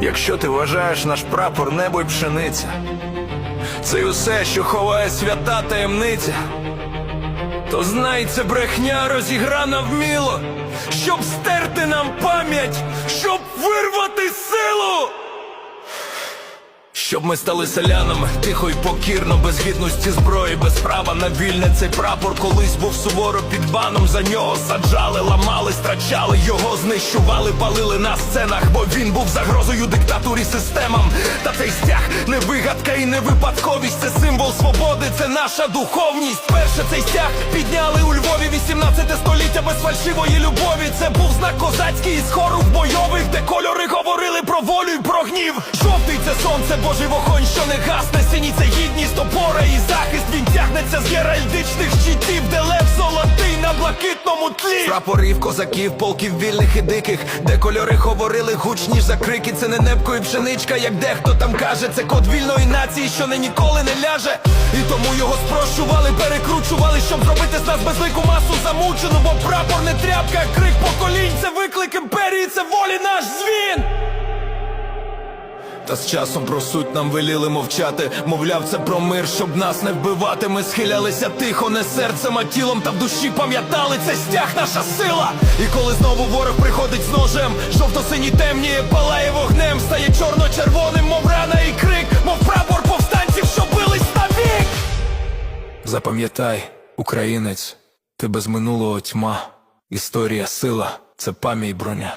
Якщо ти вважаєш наш прапор небо й пшениця, це й усе, що ховає свята таємниця, то знай, це брехня розіграна вміло, щоб стерти нам пам'ять, Щоб ми стали селянами, тихо й покірно, без гідності зброї, без права на вільне цей прапор колись був суворо під баном. За нього саджали, ламали, страчали, його знищували, палили на сценах, бо він був загрозою диктатурі системам. Та цей стяг не вигадка і не випадковість. Це символ свободи, це наша духовність. Перше цей стяг підняли у Львові 18 століття без фальшивої любові. Це був знак козацький із хору в бойових, де кольори говорили про волю й про гнів. Жовтий це сонце, божий вогонь, що не гасне. Синій це гідність, опора і захист. Він тягнеться з геральдичних щитів, де лев золотий на блакитному тлі. Прапорів, козаків, полків вільних і диких, де кольори говорили гучніш за крики. Це не небко і пшеничка, як дехто там каже. Це код вільної нації, що не ніколи не ляже. І тому його спрощували, перекручували, щоб зробити з нас безлику масу замучену. Бо прапор не тряпка, крик поколінь. Це виклик імперії, це волі наш. Та з часом про суть нам веліли мовчати. Мовляв, це про мир, щоб нас не вбивати. Ми схилялися тихо, не серцем, а тілом та в душі пам'ятали, це стяг наша сила. І коли знову ворог приходить з ножем, жовто-синій темніє, палає вогнем, стає чорно-червоним, мов рана і крик, мов прапор повстанців, що бились навік. Запам'ятай, українець, ти без минулого тьма. Історія сила, це пам'ять броня.